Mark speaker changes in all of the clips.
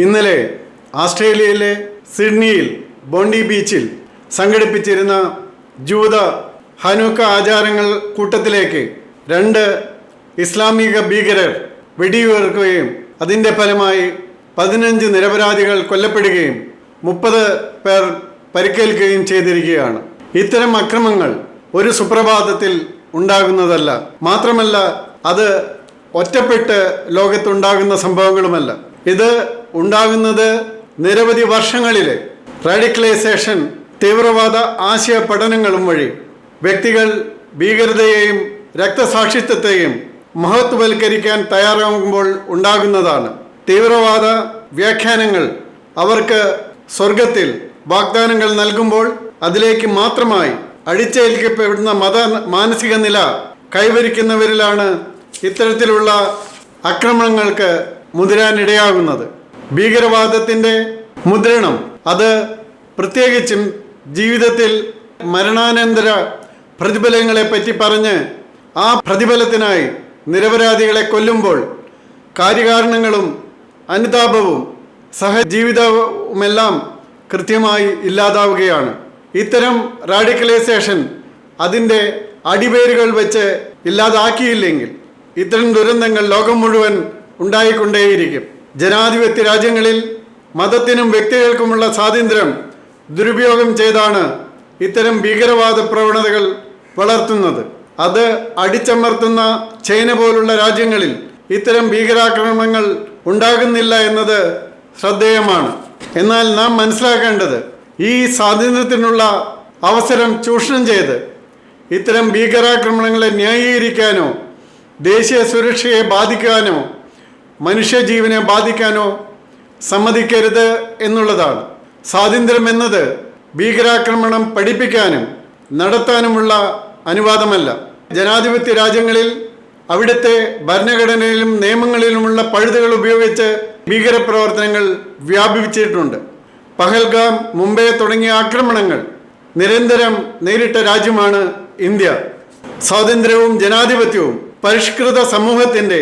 Speaker 1: ഇന്നലെ ആസ്ട്രേലിയയിലെ സിഡ്നിയിൽ ബോണ്ടി ബീച്ചിൽ സംഘടിപ്പിച്ചിരുന്ന ജൂത ഹനൂക്ക ആചാരങ്ങൾ കൂട്ടത്തിലേക്ക് രണ്ട് ഇസ്ലാമിക ഭീകരർ വെടിയുയർക്കുകയും അതിന്റെ ഫലമായി പതിനഞ്ച് നിരപരാധികൾ കൊല്ലപ്പെടുകയും മുപ്പത് പേർ പരിക്കേൽക്കുകയും ചെയ്തിരിക്കുകയാണ്. ഇത്തരം അക്രമങ്ങൾ ഒരു സുപ്രഭാതത്തിൽ ഉണ്ടാകുന്നതല്ല. മാത്രമല്ല അത് ഒറ്റപ്പെട്ട് ലോകത്തുണ്ടാകുന്ന സംഭവങ്ങളുമല്ല. ഇത് ഉണ്ടാകുന്നത് നിരവധി വർഷങ്ങളിൽ റാഡിക്കലൈസേഷൻ തീവ്രവാദ ആശയ പഠനങ്ങളും വഴി. വ്യക്തികൾ ഭീകരതയെയും രക്തസാക്ഷിത്വത്തെയും മഹത്വവൽക്കരിക്കാൻ തയ്യാറാകുമ്പോൾ ഉണ്ടാകുന്നതാണ്. തീവ്രവാദ വ്യാഖ്യാനങ്ങൾ അവർക്ക് സ്വർഗത്തിൽ വാഗ്ദാനങ്ങൾ നൽകുമ്പോൾ അതിലേക്ക് മാത്രമായി അടിച്ചേൽക്കപ്പെടുന്ന മത മാനസിക നില കൈവരിക്കുന്നവരിലാണ് ഇത്തരത്തിലുള്ള ആക്രമണങ്ങൾക്ക് മുതിരാനിടയാകുന്നത്. ഭീകരവാദത്തിന്റെ മുദ്രണം. അത് പ്രത്യേകിച്ചും ജീവിതത്തിൽ മരണാനന്തര പ്രതിഫലങ്ങളെ പറ്റി പറഞ്ഞ് ആ പ്രതിഫലത്തിനായി നിരപരാധികളെ കൊല്ലുമ്പോൾ കാര്യകാരണങ്ങളും അനുതാപവും സഹജീവിതവുമെല്ലാം കൃത്യമായി ഇല്ലാതാവുകയാണ്. ഇത്തരം റാഡിക്കലൈസേഷൻ അതിന്റെ അടിവേരുകൾ വെച്ച് ഇല്ലാതാക്കിയില്ലെങ്കിൽ ഇത്തരം ദുരന്തങ്ങൾ ലോകം മുഴുവൻ ഉണ്ടായിക്കൊണ്ടേയിരിക്കും. ജനാധിപത്യ രാജ്യങ്ങളിൽ മതത്തിനും വ്യക്തികൾക്കുമുള്ള സ്വാതന്ത്ര്യം ദുരുപയോഗം ചെയ്താണ് ഇത്തരം ഭീകരവാദ പ്രവണതകൾ വളർത്തുന്നത്. അത് അടിച്ചമർത്തുന്ന ചൈന പോലുള്ള രാജ്യങ്ങളിൽ ഇത്തരം ഭീകരാക്രമണങ്ങൾ ഉണ്ടാകുന്നില്ല എന്നത് ശ്രദ്ധേയമാണ്. എന്നാൽ നാം മനസ്സിലാക്കേണ്ടത് ഈ സ്വാതന്ത്ര്യത്തിനുള്ള അവസരം ചൂഷണം ചെയ്ത് ഇത്തരം ഭീകരാക്രമണങ്ങളെ ന്യായീകരിക്കാനോ ദേശീയ സുരക്ഷയെ ബാധിക്കാനോ മനുഷ്യജീവനെ ബാധിക്കാനോ സമ്മതിക്കരുത് എന്നുള്ളതാണ്. സ്വാതന്ത്ര്യം എന്നത് ഭീകരാക്രമണം പഠിപ്പിക്കാനും നടത്താനുമുള്ള അനുവാദമല്ല. ജനാധിപത്യ രാജ്യങ്ങളിൽ അവിടുത്തെ ഭരണഘടനയിലും നിയമങ്ങളിലുമുള്ള പഴുതുകൾ ഉപയോഗിച്ച് ഭീകരപ്രവർത്തനങ്ങൾ വ്യാപിപ്പിച്ചിട്ടുണ്ട്. പഹൽഗാം മുംബൈ തുടങ്ങിയ ആക്രമണങ്ങൾ നിരന്തരം നേരിട്ട രാജ്യമാണ് ഇന്ത്യ. സ്വാതന്ത്ര്യവും ജനാധിപത്യവും പരിഷ്കൃത സമൂഹത്തിന്റെ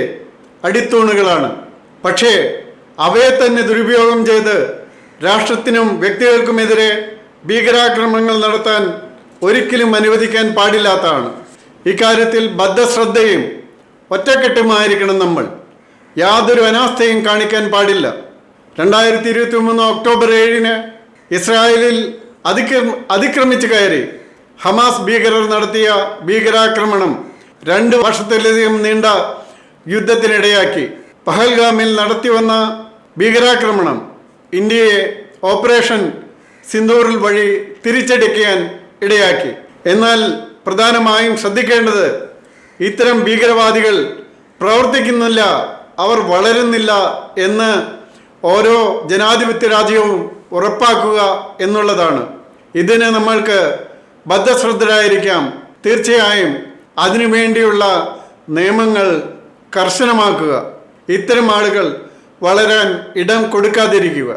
Speaker 1: അടിത്തൂണുകളാണ്. പക്ഷേ അവയെ തന്നെ ദുരുപയോഗം ചെയ്ത് രാഷ്ട്രത്തിനും വ്യക്തികൾക്കുമെതിരെ ഭീകരാക്രമണങ്ങൾ നടത്താൻ ഒരിക്കലും അനുവദിക്കാൻ പാടില്ലാത്തതാണ്. ഇക്കാര്യത്തിൽ ബദ്ധശ്രദ്ധയും ഒറ്റക്കെട്ടുമായിരിക്കണം നമ്മൾ. യാതൊരു അനാസ്ഥയും കാണിക്കാൻ പാടില്ല. രണ്ടായിരത്തി ഇരുപത്തി മൂന്ന് ഒക്ടോബർ ഏഴിന് ഇസ്രായേലിൽ അതിക്ര അതിക്രമിച്ച് കയറി ഹമാസ് ഭീകരർ നടത്തിയ ഭീകരാക്രമണം രണ്ട് വർഷത്തിലധികം നീണ്ട യുദ്ധത്തിനിടയാക്കി. പഹൽഗാമിൽ നടത്തിവന്ന ഭീകരാക്രമണം ഇന്ത്യയെ ഓപ്പറേഷൻ സിന്ദൂറിൽ വഴി തിരിച്ചടിക്കാൻ ഇടയാക്കി. എന്നാൽ പ്രധാനമായും ശ്രദ്ധിക്കേണ്ടത് ഇത്തരം ഭീകരവാദികൾ പ്രവർത്തിക്കുന്നില്ല അവർ വളരുന്നില്ല എന്ന് ഓരോ ജനാധിപത്യ രാജ്യവും ഉറപ്പാക്കുക എന്നുള്ളതാണ്. ഇതിന് നമ്മൾക്ക് ബദ്ധശ്രദ്ധരായിരിക്കാം. തീർച്ചയായും അതിനുവേണ്ടിയുള്ള നിയമങ്ങൾ കർശനമാക്കുക. ഇത്തരം ആളുകൾ വളരാൻ ഇടം കൊടുക്കാതിരിക്കുക.